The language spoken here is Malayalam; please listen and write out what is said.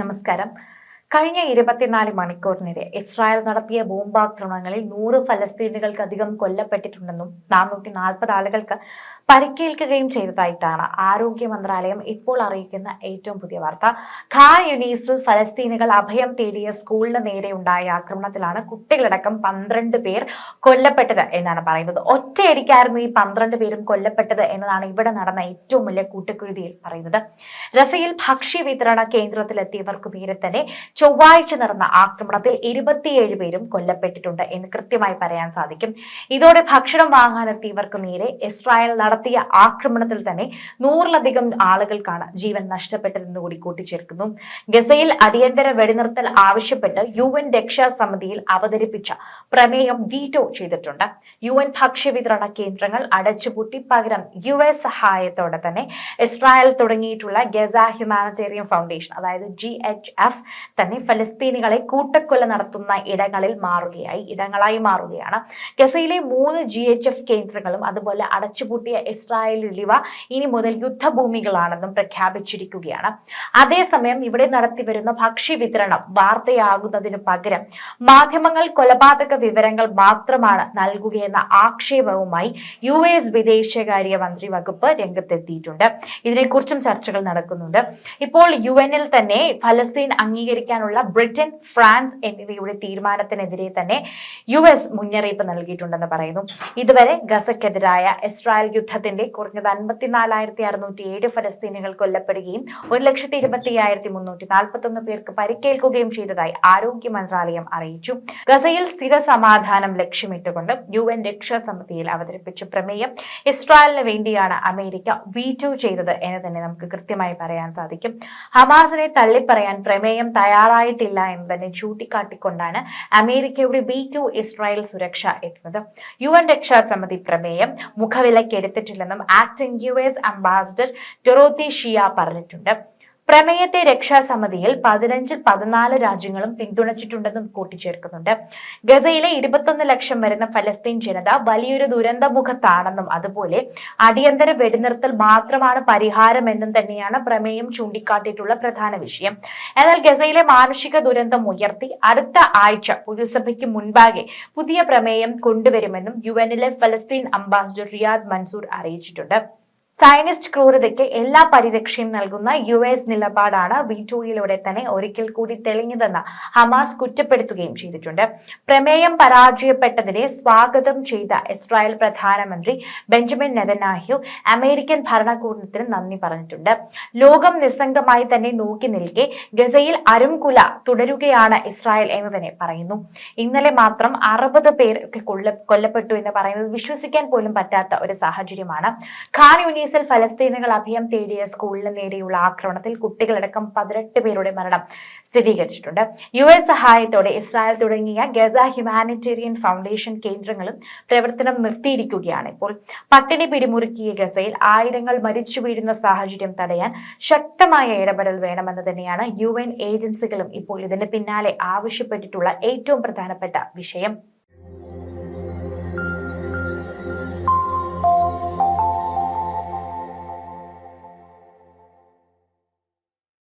നമസ്കാരം. കഴിഞ്ഞ ഇരുപത്തിനാല് മണിക്കൂറിനിടെ ഇസ്രായേൽ നടത്തിയ ബോംബാക്രമണങ്ങളിൽ നൂറ് ഫലസ്തീനുകൾക്കധികം കൊല്ലപ്പെട്ടിട്ടുണ്ടെന്നും നാനൂറ്റി നാൽപ്പത് ആളുകൾക്ക് പരിക്കേൽക്കുകയും ചെയ്തതായിട്ടാണ് ആരോഗ്യ മന്ത്രാലയം ഇപ്പോൾ അറിയിക്കുന്ന ഏറ്റവും പുതിയ വാർത്ത. ഖാൻ യുനീസിൽ ഫലസ്തീനുകൾ അഭയം തേടിയ സ്കൂളിന് നേരെ ഉണ്ടായ ആക്രമണത്തിലാണ് കുട്ടികളടക്കം പന്ത്രണ്ട് പേർ കൊല്ലപ്പെട്ടത് എന്നാണ് പറയുന്നത്. ഒറ്റയടിക്കായിരുന്നു ഈ പന്ത്രണ്ട് പേരും കൊല്ലപ്പെട്ടത് എന്നതാണ് ഇവിടെ നടന്ന ഏറ്റവും വലിയ കൂട്ടക്കുരുതിയിൽ പറയുന്നത്. റഫേൽ ഭക്ഷ്യ വിതരണ കേന്ദ്രത്തിലെത്തിയവർക്ക് നേരെ തന്നെ ചൊവ്വാഴ്ച നടന്ന ആക്രമണത്തിൽ ഇരുപത്തിയേഴ് പേരും കൊല്ലപ്പെട്ടിട്ടുണ്ട് എന്ന് കൃത്യമായി പറയാൻ സാധിക്കും. ഇതോടെ ഭക്ഷണം വാങ്ങാനെത്തിയവർക്ക് നേരെ ഇസ്രായേൽ നടത്തിയ ആക്രമണത്തിൽ തന്നെ നൂറിലധികം ആളുകൾക്കാണ് ജീവൻ നഷ്ടപ്പെട്ടതെന്ന് കൂടി കൂട്ടിച്ചേർക്കുന്നു. ഗസയിൽ അടിയന്തര വെടിനിർത്തൽ ആവശ്യപ്പെട്ട് യു എൻ രക്ഷാസമിതിയിൽ അവതരിപ്പിച്ച പ്രമേയം വീറ്റോ ചെയ്തിട്ടുണ്ട്. യു എൻ ഭക്ഷ്യവിതരണ കേന്ദ്രങ്ങൾ അടച്ചുപൂട്ടി പകരം യു എസ് സഹായത്തോടെ തന്നെ ഇസ്രായേൽ തുടങ്ങിയിട്ടുള്ള ഗസ ഹ്യൂമാനിറ്റേറിയൻ ഫൗണ്ടേഷൻ അതായത് ജി എച്ച് എഫ് തന്നെ ഫലസ്തീനികളെ കൂട്ടക്കൊല നടത്തുന്ന ഇടങ്ങളിൽ മാറുകയായി ഇടങ്ങളായി മാറുകയാണ്. ഗസയിലെ മൂന്ന് ജി എച്ച് എഫ് കേന്ദ്രങ്ങളും അതുപോലെ അടച്ചുപൂട്ടിയ ഇസ്രായേൽ ഇവ ഇനി മുതൽ യുദ്ധഭൂമികളാണെന്നും പ്രഖ്യാപിച്ചിരിക്കുകയാണ്. അതേസമയം ഇവിടെ നടത്തിവരുന്ന ഭക്ഷ്യ വിതരണം വാർത്തയാകുന്നതിന് പകരം മാധ്യമങ്ങൾ കൊലപാതക വിവരങ്ങൾ മാത്രമാണ് നൽകുകയെന്ന ആക്ഷേപവുമായി യു എസ് വിദേശകാര്യ മന്ത്രി വകുപ്പ് രംഗത്തെത്തിയിട്ടുണ്ട്. ഇതിനെക്കുറിച്ചും ചർച്ചകൾ നടക്കുന്നുണ്ട്. ഇപ്പോൾ യു എനിൽ തന്നെ ഫലസ്തീൻ അംഗീകരിക്കാനുള്ള ബ്രിട്ടൻ ഫ്രാൻസ് എന്നിവയുടെ തീരുമാനത്തിനെതിരെ തന്നെ യു എസ് മുന്നറിയിപ്പ് നൽകിയിട്ടുണ്ടെന്ന് പറയുന്നു. ഇതുവരെ ഗസക്കെതിരായ ഇസ്രായേൽ യുദ്ധത്തിന്റെ കുറഞ്ഞത് അൻപത്തിനാലായിരത്തി അറുന്നൂറ്റി ഏഴ് ഫലസ്തീനികൾ കൊല്ലപ്പെടുകയും ഒരു ലക്ഷത്തി ഇരുപത്തി അയ്യായിരത്തി മുന്നൂറ്റി നാൽപ്പത്തി ഒന്ന് പേർക്ക് പരിക്കേൽക്കുകയും ചെയ്തതായി ആരോഗ്യ മന്ത്രാലയം അറിയിച്ചു. ഗസയിൽ സ്ഥിര സമാധാനം ലക്ഷ്യമിട്ടുകൊണ്ട് യു എൻ രക്ഷാസമിതിയിൽ അവതരിപ്പിച്ച പ്രമേയം ഇസ്രായേലിന് വേണ്ടിയാണ് അമേരിക്ക വീറ്റോ ചെയ്തത് എന്ന് തന്നെ നമുക്ക് കൃത്യമായി പറയാൻ സാധിക്കും. ഹമാസിനെ തള്ളിപ്പറയാൻ പ്രമേയം തയ്യാറായിട്ടില്ല എന്ന് തന്നെ ചൂണ്ടിക്കാട്ടിക്കൊണ്ടാണ് അമേരിക്കയുടെ വീറ്റോ ഇസ്രായേൽ സുരക്ഷ എത്തുന്നത്. യു എൻ രക്ഷാസമിതി പ്രമേയം മുഖവിലയ്ക്ക് എടുത്തിട്ടില്ലെന്നും acting U S ambassador Dorothy Shea പറഞ്ഞിട്ടുണ്ട്. പ്രമേയത്തെ രക്ഷാസമിതിയിൽ പതിനഞ്ചിൽ പതിനാല് രാജ്യങ്ങളും പിന്തുണച്ചിട്ടുണ്ടെന്നും കൂട്ടിച്ചേർക്കുന്നുണ്ട്. ഗസയിലെ ഇരുപത്തൊന്ന് ലക്ഷം വരുന്ന ഫലസ്തീൻ ജനത വലിയൊരു ദുരന്തമുഖത്താണെന്നും അതുപോലെ അടിയന്തര വെടിനിർത്തൽ മാത്രമാണ് പരിഹാരമെന്നും തന്നെയാണ് പ്രമേയം ചൂണ്ടിക്കാട്ടിയിട്ടുള്ള പ്രധാന വിഷയം. എന്നാൽ ഗസയിലെ മാനുഷിക ദുരന്തം ഉയർത്തി അടുത്ത ആഴ്ച പൊതുസഭയ്ക്ക് മുൻപാകെ പുതിയ പ്രമേയം കൊണ്ടുവരുമെന്നും യു എനിലെ ഫലസ്തീൻ അംബാസിഡർ റിയാദ് മൻസൂർ അറിയിച്ചിട്ടുണ്ട്. സയനിസ്റ്റ് ക്രൂരതയ്ക്ക് എല്ലാ പരിരക്ഷയും നൽകുന്ന യു എസ് നിലപാടാണ് വീറ്റോയിലൂടെ തന്നെ ഒരിക്കൽ കൂടി തെളിഞ്ഞതെന്ന് ഹമാസ് കുറ്റപ്പെടുത്തുകയും ചെയ്തിട്ടുണ്ട്. പ്രമേയം പരാജയപ്പെട്ടതിനെ സ്വാഗതം ചെയ്ത ഇസ്രായേൽ പ്രധാനമന്ത്രി ബെഞ്ചമിൻ നെതനാഹ്യു അമേരിക്കൻ ഭരണകൂടത്തിന് നന്ദി പറഞ്ഞിട്ടുണ്ട്. ലോകം നിസ്സംഗമായി തന്നെ നോക്കി നിൽക്കെ ഗസയിൽ അരുംകുല തുടരുകയാണ് ഇസ്രായേൽ എന്ന് തന്നെ പറയുന്നു. ഇന്നലെ മാത്രം അറുപത് പേർ കൊല്ല കൊല്ലപ്പെട്ടു എന്ന് പറയുന്നത് വിശ്വസിക്കാൻ പോലും പറ്റാത്ത ഒരു സാഹചര്യമാണ്. ഖാൻ യൂണിയൻ കേസിൽ ഫലസ്തീനുകൾ അഭയം തേടിയ സ്കൂളിന് നേരെയുള്ള ആക്രമണത്തിൽ കുട്ടികളടക്കം പതിനെട്ട് പേരുടെ മരണം സ്ഥിരീകരിച്ചിട്ടുണ്ട്. യു എസ് സഹായത്തോടെ ഇസ്രായേൽ തുടങ്ങിയ ഗസ ഹ്യൂമാനിറ്റേറിയൻ ഫൗണ്ടേഷൻ കേന്ദ്രങ്ങളും പ്രവർത്തനം നിർത്തിയിരിക്കുകയാണ്. ഇപ്പോൾ പട്ടിണി പിടിമുറുക്കിയ ഗസയിൽ ആയിരങ്ങൾ മരിച്ചു വീഴുന്ന സാഹചര്യം തടയാൻ ശക്തമായ ഇടപെടൽ വേണമെന്ന് തന്നെയാണ് യു ഏജൻസികളും ഇപ്പോൾ ഇതിന് പിന്നാലെ ആവശ്യപ്പെട്ടിട്ടുള്ള ഏറ്റവും പ്രധാനപ്പെട്ട വിഷയം.